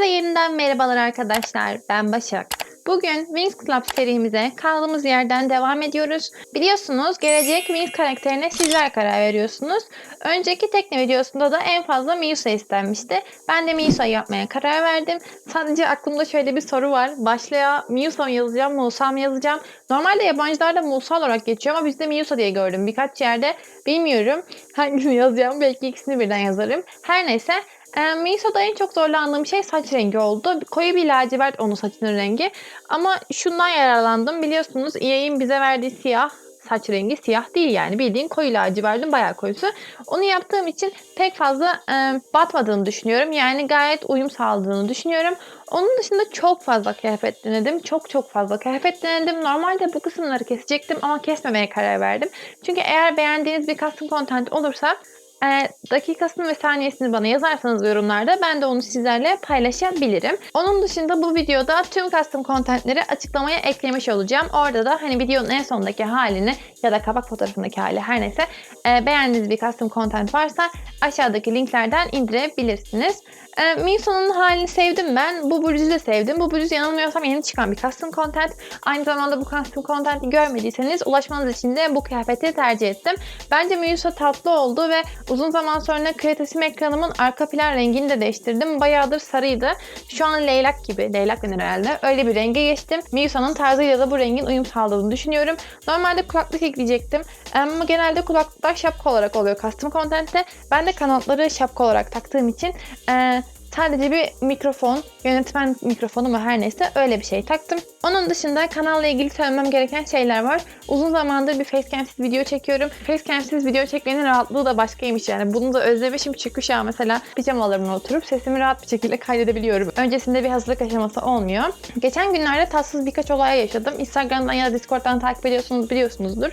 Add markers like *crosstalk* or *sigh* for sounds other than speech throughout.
Hepinize yeniden merhabalar arkadaşlar. Ben Başak. Bugün Wings Club serimize kaldığımız yerden devam ediyoruz. Biliyorsunuz gelecek Wings karakterine sizler karar veriyorsunuz. Önceki tekne videosunda da en fazla Miusa istenmişti. Ben de Miusa yapmaya karar verdim. Sadece aklımda şöyle bir soru var. Başlığa Miusa mı yazacağım, Musa mı yazacağım? Normalde yabancılarda Musa olarak geçiyor ama bizde Miusa diye gördüm. Birkaç yerde bilmiyorum hangisini *laughs* yazacağım. Belki ikisini birden yazarım. Her neyse e, Miso'da en çok zorlandığım şey saç rengi oldu. Koyu bir lacivert onun saçının rengi. Ama şundan yararlandım. Biliyorsunuz EA'in bize verdiği siyah saç rengi siyah değil yani bildiğin koyu lacivertin bayağı koyusu. Onu yaptığım için pek fazla e, batmadığını düşünüyorum. Yani gayet uyum sağladığını düşünüyorum. Onun dışında çok fazla kıyafet denedim. Çok çok fazla kıyafet denedim. Normalde bu kısımları kesecektim ama kesmemeye karar verdim. Çünkü eğer beğendiğiniz bir custom content olursa e, dakikasını ve saniyesini bana yazarsanız yorumlarda ben de onu sizlerle paylaşabilirim. Onun dışında bu videoda tüm custom contentleri açıklamaya eklemiş olacağım. Orada da hani videonun en sondaki halini ya da kapak fotoğrafındaki hali her neyse e, beğendiğiniz bir custom content varsa aşağıdaki linklerden indirebilirsiniz. E, Miso'nun halini sevdim ben. Bu bluzu da sevdim. Bu bluz yanılmıyorsam yeni çıkan bir custom content. Aynı zamanda bu custom content'i görmediyseniz ulaşmanız için de bu kıyafeti tercih ettim. Bence Miso tatlı oldu ve uzun zaman sonra kreatifim ekranımın arka plan rengini de değiştirdim. Bayağıdır sarıydı. Şu an leylak gibi, leylak denir herhalde. Öyle bir renge geçtim. Miso'nun tarzıyla da bu rengin uyum sağladığını düşünüyorum. Normalde kulaklık ekleyecektim. Ama genelde kulaklıklar şapka olarak oluyor custom content'te. Ben de kanatları şapka olarak taktığım için e, sadece bir mikrofon, yönetmen mikrofonu mu her neyse öyle bir şey taktım. Onun dışında kanalla ilgili söylemem gereken şeyler var. Uzun zamandır bir facecam'siz video çekiyorum. Facecam'siz video çekmenin rahatlığı da başkaymış yani. Bunu da özlemişim çünkü şu an mesela pijamalarımla oturup sesimi rahat bir şekilde kaydedebiliyorum. Öncesinde bir hazırlık aşaması olmuyor. Geçen günlerde tatsız birkaç olay yaşadım. Instagram'dan ya da Discord'dan takip ediyorsunuz biliyorsunuzdur.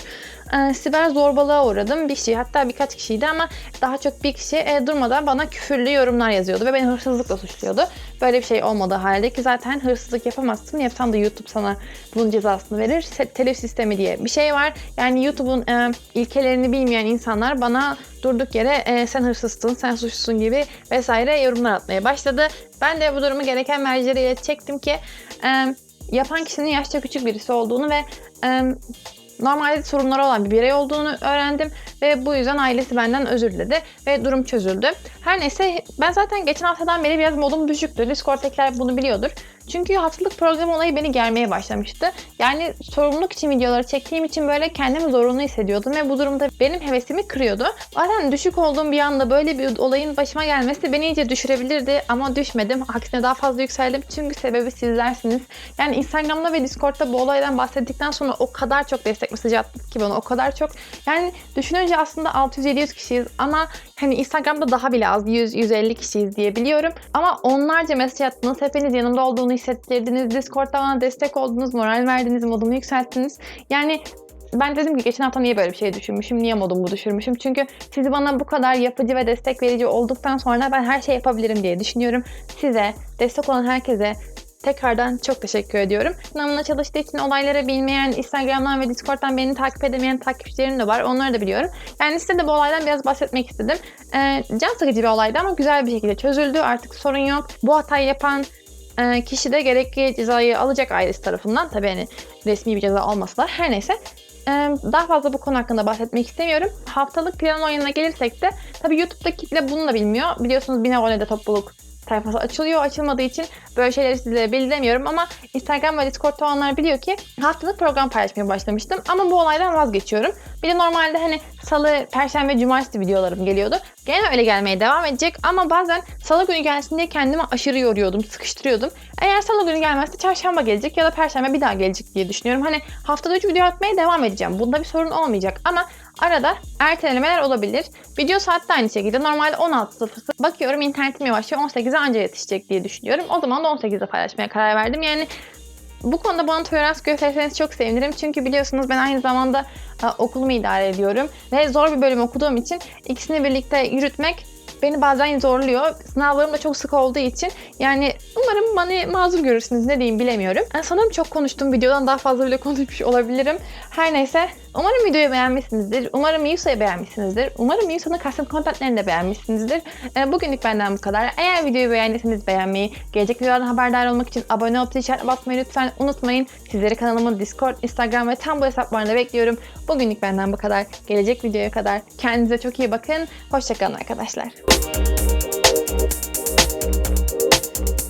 Ee, siber zorbalığa uğradım. Bir kişi hatta birkaç kişiydi ama daha çok bir kişi e, durmadan bana küfürlü yorumlar yazıyordu ve beni hırsızlıkla suçluyordu. Böyle bir şey olmadığı halde ki zaten hırsızlık yapamazsın. Yapsan da YouTube sana bunun cezasını verir. Telif sistemi diye bir şey var. Yani YouTube'un e, ilkelerini bilmeyen insanlar bana durduk yere e, sen hırsızsın, sen suçlusun gibi vesaire yorumlar atmaya başladı. Ben de bu durumu gereken mercilere çektim ki e, yapan kişinin yaşça küçük birisi olduğunu ve e, normalde sorunları olan bir birey olduğunu öğrendim ve bu yüzden ailesi benden özür diledi ve durum çözüldü. Her neyse ben zaten geçen haftadan beri biraz modum düşüktü. Discord'dakiler bunu biliyordur. Çünkü haftalık program olayı beni germeye başlamıştı. Yani sorumluluk için videoları çektiğim için böyle kendimi zorunlu hissediyordum ve bu durumda benim hevesimi kırıyordu. Zaten düşük olduğum bir anda böyle bir olayın başıma gelmesi beni iyice düşürebilirdi ama düşmedim. Aksine daha fazla yükseldim çünkü sebebi sizlersiniz. Yani Instagram'da ve Discord'da bu olaydan bahsettikten sonra o kadar çok destek mesajı attık ki bana o kadar çok. Yani düşününce aslında 600-700 kişiyiz ama hani Instagram'da daha bile az 100-150 kişiyiz diye biliyorum. Ama onlarca mesaj attınız. Hepiniz yanımda olduğunu hissettirdiniz. Discord'da bana destek oldunuz, moral verdiniz, modumu yükselttiniz. Yani ben dedim ki geçen hafta niye böyle bir şey düşünmüşüm, niye modumu düşürmüşüm. Çünkü siz bana bu kadar yapıcı ve destek verici olduktan sonra ben her şey yapabilirim diye düşünüyorum. Size, destek olan herkese tekrardan çok teşekkür ediyorum. Sınavına çalıştığı için olayları bilmeyen, Instagram'dan ve Discord'dan beni takip edemeyen takipçilerim de var. Onları da biliyorum. Yani size de bu olaydan biraz bahsetmek istedim. Ee, can sıkıcı bir olaydı ama güzel bir şekilde çözüldü. Artık sorun yok. Bu hatayı yapan e, kişi de gerekli cezayı alacak ailesi tarafından. Tabii hani resmi bir ceza olmasa da her neyse. E, daha fazla bu konu hakkında bahsetmek istemiyorum. Haftalık plan oyununa gelirsek de tabii YouTube'da kitle bunu da bilmiyor. Biliyorsunuz Bine Vole'de topluluk sayfası açılıyor. Açılmadığı için böyle şeyleri size bildiremiyorum ama Instagram ve Discord'da olanlar biliyor ki haftalık program paylaşmaya başlamıştım. Ama bu olaydan vazgeçiyorum. Bir de normalde hani salı, perşembe, cumartesi videolarım geliyordu. Gene öyle gelmeye devam edecek ama bazen salı günü gelsin diye kendimi aşırı yoruyordum, sıkıştırıyordum. Eğer salı günü gelmezse çarşamba gelecek ya da perşembe bir daha gelecek diye düşünüyorum. Hani haftada 3 video atmaya devam edeceğim. Bunda bir sorun olmayacak ama arada ertelemeler olabilir. Video saat de aynı şekilde. Normalde 16.00 bakıyorum internetim yavaşlıyor 18'e anca yetişecek diye düşünüyorum. O zaman da 18'de paylaşmaya karar verdim. Yani bu konuda bana tolerans gösterirseniz çok sevinirim. Çünkü biliyorsunuz ben aynı zamanda e, okulumu idare ediyorum. Ve zor bir bölüm okuduğum için ikisini birlikte yürütmek beni bazen zorluyor. Sınavlarım da çok sık olduğu için yani umarım bana mazur görürsünüz ne diyeyim bilemiyorum. Yani sanırım çok konuştum videodan daha fazla bile *laughs* konuşmuş olabilirim. Her neyse umarım videoyu beğenmişsinizdir. Umarım Yusa'yı beğenmişsinizdir. Umarım Yusa'nın custom contentlerini de beğenmişsinizdir. Ee, bugünlük benden bu kadar. Eğer videoyu beğendiyseniz beğenmeyi, gelecek videolardan haberdar olmak için abone olup işaret basmayı lütfen unutmayın. Sizleri kanalımın Discord, Instagram ve Tumblr hesaplarında bekliyorum. Bugünlük benden bu kadar. Gelecek videoya kadar kendinize çok iyi bakın. Hoşçakalın arkadaşlar. Thank you